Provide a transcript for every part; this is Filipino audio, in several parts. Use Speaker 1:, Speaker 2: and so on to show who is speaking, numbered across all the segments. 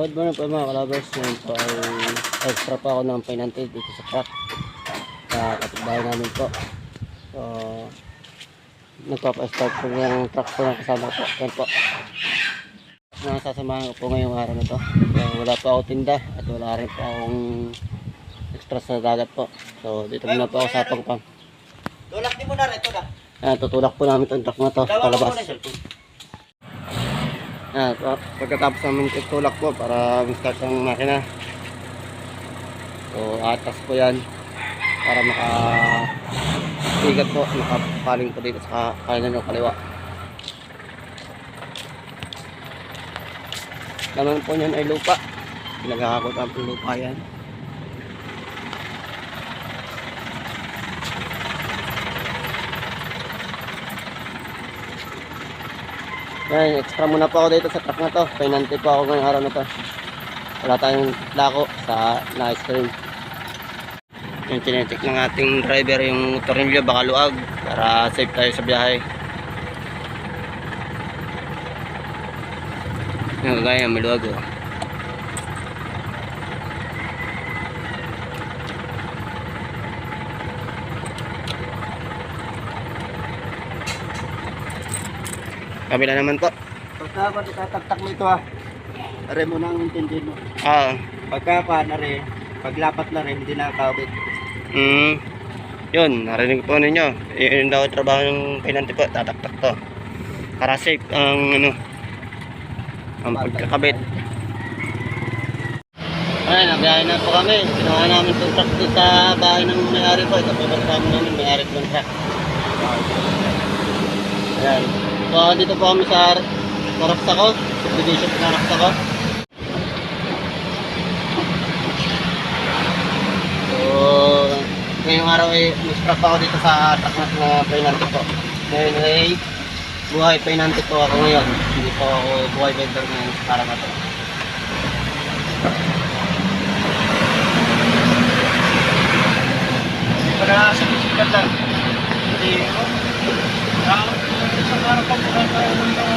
Speaker 1: Good morning po mga kalabers. Ngayon po ay extra pa ako ng pinante dito sa truck. Sa kapitbahay namin po. So, nagpapa-start po yung truck po ng kasama ko. Yan po. Nasasamahan ko po ngayong araw na to. So, wala pa ako tinda at wala rin po akong extra sa dagat po. So, dito muna po ako sa pagpang.
Speaker 2: Tulak din mo na rin, ito na.
Speaker 1: Ayan, tutulak po namin itong truck na to. Palabas.
Speaker 2: cellphone.
Speaker 1: Ah, so, pagkatapos namin tutulak po para start ang makina. So, atas po yan para maka sigat po, makapaling po dito sa kanan ng kaliwa. Naman po niyan ay lupa. Pinagkakakot ang lupa yan. Yan, extra muna po ako dito sa truck na to. Pinante po ako ngayong araw na to. Wala tayong lako sa na-ice cream. Yung chinecheck ng ating driver yung tornilyo baka luag para safe tayo sa biyahe. Yung kagaya may luag oh. Kabila naman po.
Speaker 2: Pagka pa tatagtak mo ito ha. Are mo nang intindihin mo.
Speaker 1: Ah,
Speaker 2: Pagka pa na rin, paglapat na rin, hindi na kabit.
Speaker 1: Mm. Yun, narinig po ninyo. Yun daw ang trabaho ng pinante po. Tataktak to. Para safe ang ano, ang pagkakabit. Ayun, nabiyahin na po kami. Kinuha namin itong truck dito sa bahay ng may-ari po. Ito po ba namin may-ari ng truck. Ayan. So, dito po kami sa Maraksako. Subdivision ng Maraksako. So, ngayong araw ay mistrap ako dito sa truck na pinante po. Ngayon ay buhay pinante po ako ngayon. Hindi po ako buhay vendor ngayon para na to.
Speaker 2: Hindi pa na sa bisikat lang. Hindi mo. Ah, isang araw pa muna tayo ng mga...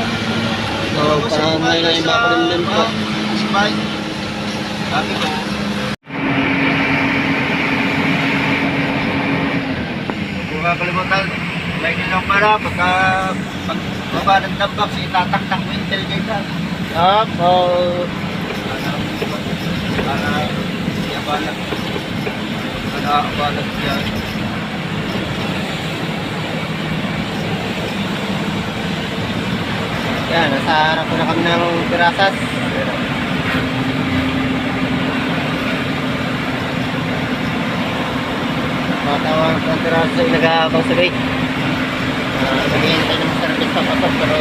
Speaker 1: So, parang may na iba ko rin din po.
Speaker 2: Si Mike. Sabi ko. Kung kakalimutan, like nilang para pagka pag baba ng tambak, si tataktak mo yung tailgate
Speaker 1: Yup, so,
Speaker 2: Para para siya balak. Para balak siya.
Speaker 1: Yan, nasa harap na kami ng pirasas. Matawag ang pirasas ay nag-aabang sa gate. Uh, Naghihintay naman sa service pa pasok pero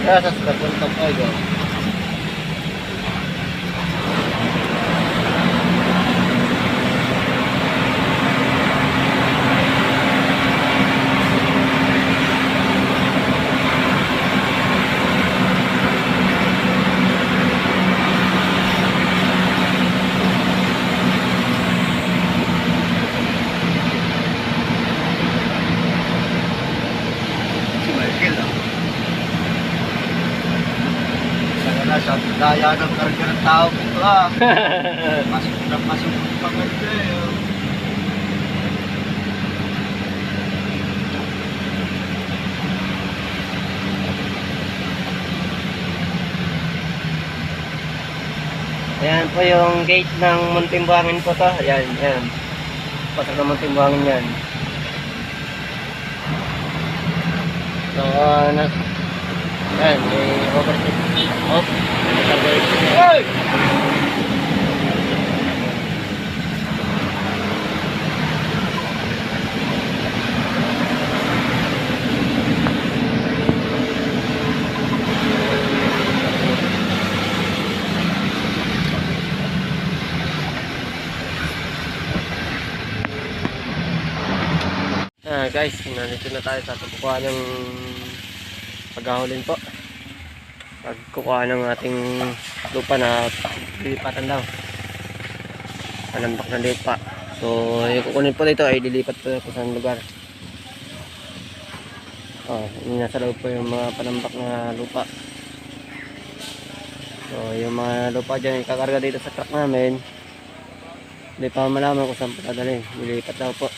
Speaker 1: Pirasas, kapunta ko ito.
Speaker 2: Si Michael ah. Sana na sa daya ng karga ng tao ito ah. Pasok na pasok ng pangalaga eh.
Speaker 1: Ayan po yung gate ng Muntimbuangin po to. Ayan, ayan. Pasok ng Muntimbuangin yan. So, uh, na, ayan, may overtake. Oh, Guys, nandito na tayo sa pagkukuha ng paghahulin po. Pagkukuha ng ating lupa na lilipatan daw. Panambak na lupa. So, yung kukunin po dito ay dilipat po kung saan lugar. Oh, nasa loob po yung mga panambak na lupa. So, yung mga lupa dyan, ikakarga dito sa truck namin. Hindi pa malaman kung saan po dadalhin. Dilipat daw po.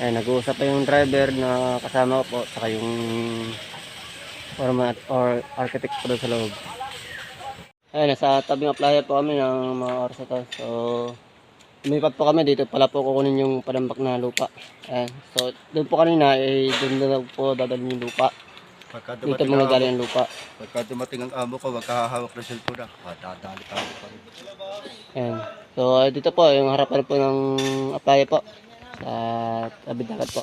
Speaker 1: Ayan, nag-uusap pa yung driver na kasama ko po, saka yung foreman or architect po sa loob. Ayan, nasa tabing playa po kami ng mga oras na to. So, lumipat po kami dito pala po kukunin yung panambak na lupa. Ayan. So, doon po kanina, eh, doon na po dadalhin yung lupa.
Speaker 2: Pagka
Speaker 1: Dito mga galing ang lupa.
Speaker 2: pagka dumating ang amo ko, wag kahahawak ng cellphone ah. Dadali ka pa rin.
Speaker 1: Ayan. So, dito po, yung harapan po ng playa po. Sa tabi dagat po.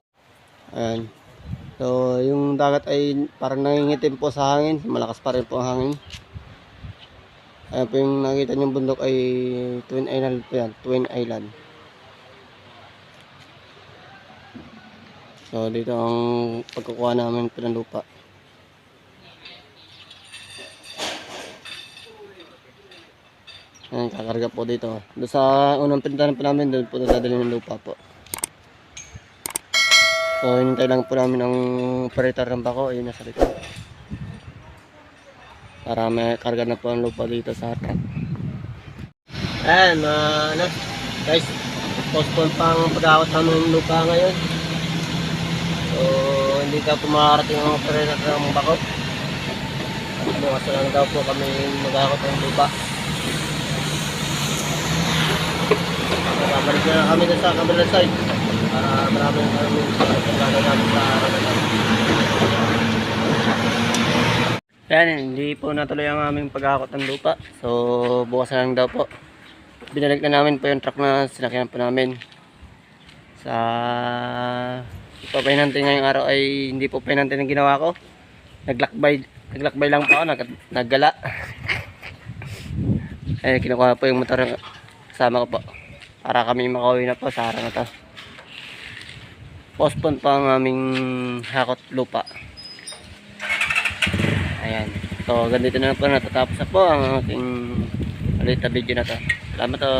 Speaker 1: Ayan. So, yung dagat ay parang nangingitim po sa hangin. Malakas pa rin po ang hangin. Ayan po yung nakita niyong bundok ay Twin Island po yan. Twin Island. So, dito ang pagkukuha namin po ng lupa. Ayan, kakarga po dito. Doon sa unang pintahan po namin, doon po dadalhin ng lupa po. So, hinintay lang po namin ang operator ng bako. Ayun, nasa likod. Para may karga na po ang lupa dito sa truck. Ayan, mga ano, guys, postpone pa ang pag-awat namin ng lupa ngayon. So, hindi ka po makarating ang operator ng bako. At bukas lang daw po kami mag-awat ng lupa. Babalik na kami sa kabilang side. Para marami. Yan, hindi po natuloy ang aming paghakot ng lupa. So, bukas lang daw po. Binalik na namin po yung truck na sinakyan po namin. Sa ito pahinante ngayong araw ay hindi po pahinante ng ginawa ko. Naglakbay, naglakbay lang po ako, nag, naggala. eh, kinukuha po yung motor kasama ko po para kami makauwi na po sa araw na to postpone pa ang aming hakot lupa. Ayan. So ganito na po natatapos na po ang ating ulit na video na to. Salamat to